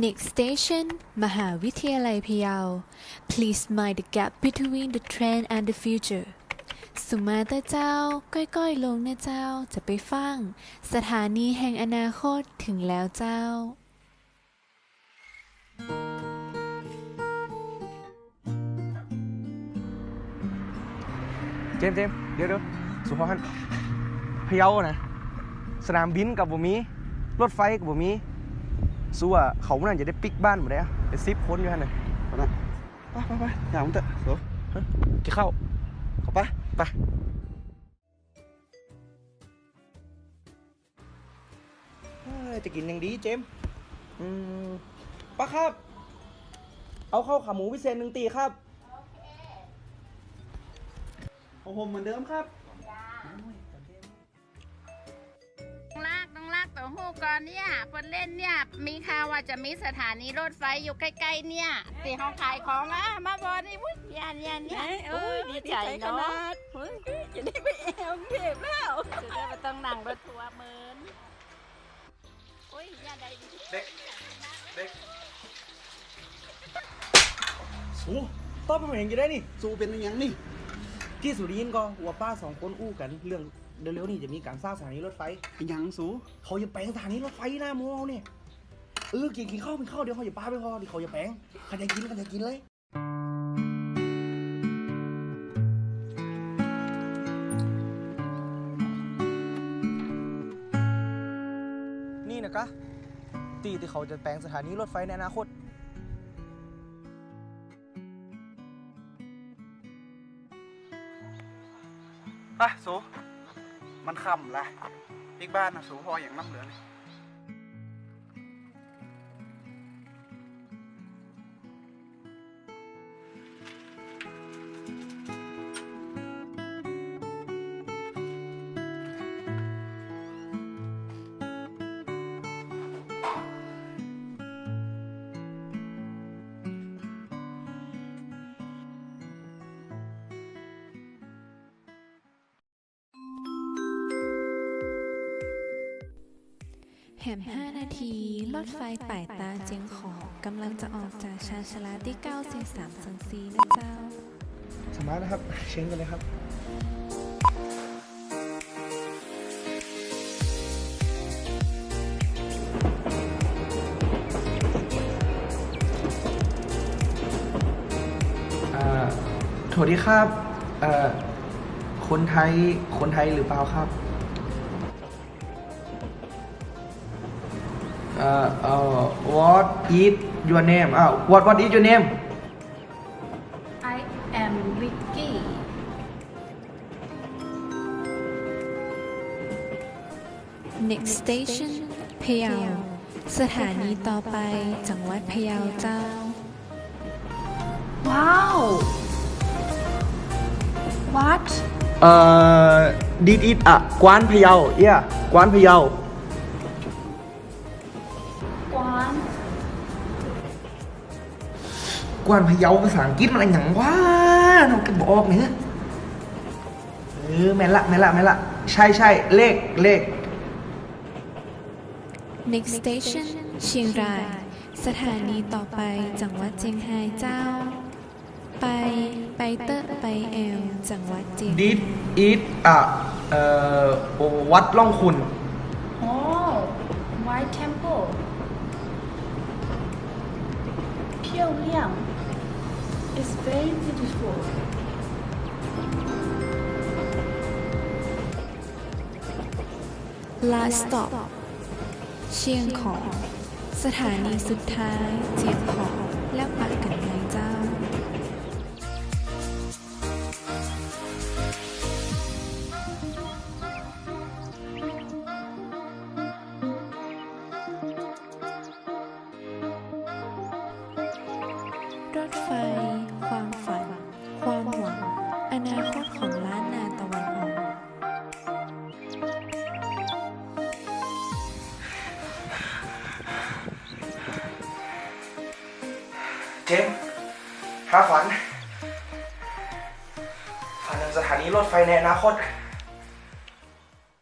Next station มหาวิทยาลัยพะเยา Please mind the gap between the trend and the future สุมาเตอร์เจ้า ก้อยๆ ลงนะเจ้า จะไปฟัง สถานีแห่งอนาคตถึงแล้วเจ้า เจมส์เจมส์เดี๋ยวเดี๋ยวสุภาพนพะเยานะ สนามบินกับบ่มี รถไฟกับบ่มี สู้อะเขานั่นจะได้ปิกบ้านหมดเลยอะเป็นซิปคนอยู่ฮะน่ะไปนะไปไปไปอย่ามึงเถอะโสจะเข้าเข้าไปไปเอ้ยจะกินอย่างดีเจมส์อืมป้าครับ เอาข้าวขาหมูพิเศษหนึ่งตีครับของผมเหมือนเดิมครับ น้องลากเต่าหู้ก่อนเนี่ยเพิ่นเล่นเนี่ย มีข่าวว่าจะมีสถานีรถไฟอยู่ใกล้ๆเนี่ยตีเขาขายของอะมาบอนี่วุ้ยยันยันยันเออดีใจเนาะจะได้ไปแอวเก็บแล้วจะได้ไม่ต้องนั่งรถทัวร์เหมือนโอ้ยยันใดดีเด็กเด็กสูต้อเป็นเห็นอยู่ได้นี่สู้เป็นอย่างนี่ที่สุริยินก็หัวป้าสองคนอู้กันเรื่อง เร็วๆนี่จะมีการสร้างสถานีรถไฟเป็นหยังสู้เขาจะแปลงสถานีรถไฟหน้าโมเอาเนี่ยเออกินกินข้าวกินข้าวเดี๋ยวเขาจะป้าไปพอเดี๋ยวเขาจะแปลงใครจะกินใครจะกินเลยนี่นะกะตีที่เขาจะแปลงสถานีรถไฟในอนาคตไปสู้ มันค่ำละอีกบ้านนะสูงพออย่างน้ำเหลือง แหม5 นาที รถไฟป่ายตาเจียงของกำลังจะออกจากชานชาลาที่9เสียง3สังซีนะเจ้า สมาร์ทนะครับ เช็งกันเลยครับ อ่าสวัสดีครับ เอ่อ คนไทย คนไทยหรือเปล่าครับ เอ่อเอ่อ what is your name อ้าว what what is your name I am Vicky Next station พะเยาสถานีต่อไปจังหวัดพะเยาเจ้า ว้าว what เอ่อ did it อะกวานพะเยา yeah กวานพะเยา กวานพะเยาภาษาอังกฤษมันอะไรหยังวะน้องก็บอกเนี่ยเออแม่นละแม่นละแม่นละใช่ใช่เลขเลข Next station เชียงราย สถานีต่อไปจังหวัดเจียงไฮ้เจ้า ไปไปเตอร์ไปแอลจังหวัดเจียง did it อะเอ่อวัดล่องคุณ Oh, White Temple. 漂亮 is very beautiful. Last stop เชียงของ สถานีสุดท้ายเจียงของแล้วปะกัน รถไฟ ความฝัน ความหวัง อนาคตของล้านนาตะวันออก เจมส์หาฝัน ฝันถึงสถานีรถไฟในอนาคต